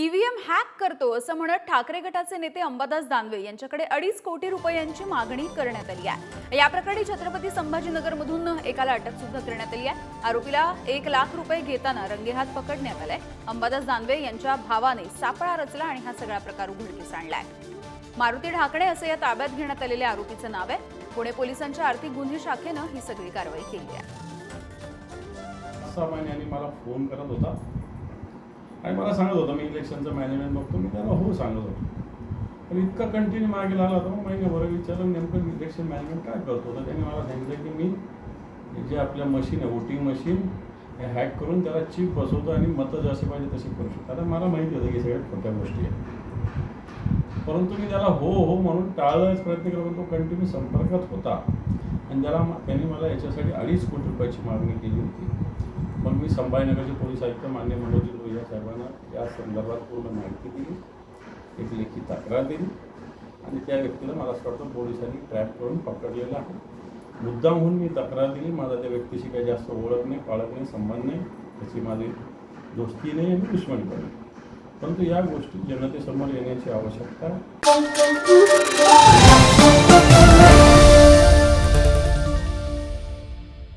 EVM hack करतो असं म्हणत ठाकरे गटाचे नेते अंबादास दानवे यांच्याकडे अडीच कोटी रुपयांची मागणी करण्यात आली आहे. या प्रकरणी छत्रपती संभाजीनगरमधून एकाला अटक सुद्धा करण्यात आली आहे. आरोपीला एक लाख रुपये घेताना रंगेहात पकडण्यात आलाय. अंबादास दानवे यांच्या भावाने सापळा रचला आणि हा सगळा प्रकार उघडकीस आणलाय. मारुती ढाकणे असं या ताब्यात घेण्यात आलेल्या आरोपीचं नाव आहे. पुणे पोलिसांच्या आर्थिक गुन्हे शाखेनं ही सगळी कारवाई केली आहे. सहा महिन्यांनी मला फोन करत होता. आणि मला सांगत होता मी इलेक्शनचं मॅनेजमेंट बघतो मी त्याला हो सांगत होतो. पण इतका कंटिन्यू मागे लागला होता मग महिन्याभर विचारलं नेमकं इलेक्शन मॅनेजमेंट काय करतो? तर त्यांनी मला सांगितलं की मी जे आपल्या मशीन आहे वोटिंग मशीन हे हॅक करून त्याला चीप बसवतो आणि मतं जसे पाहिजे तसे करू शकतो. आता मला माहिती होतं की सगळ्यात खोट्या गोष्टी आहेत. परंतु मी त्याला हो हो म्हणून टाळण्याचा प्रयत्न करून तो कंटिन्यू संपर्कात होता. आणि त्याला त्यांनी मला याच्यासाठी अडीच कोटी रुपयाची मागणी केली होती. मी संभाजीनगरचे पोलीस आयुक्त मान्य मनोजी लोहिया साहेबांना या संदर्भात पूर्ण माहिती दिली. एक लेखी तक्रार दिली. आणि त्या व्यक्तीला मला असं वाटतं पोलिसांनी ट्रॅप करून पकडलेलं आहे. मुद्दामहून मी तक्रार दिली. माझा त्या व्यक्तीशी काही जास्त ओळख नाही पाळख नाही संबंध नाही. त्याची माझी दोस्ती नाही आणि दुश्मनी पण परंतु या गोष्टी जनतेसमोर येण्याची आवश्यकता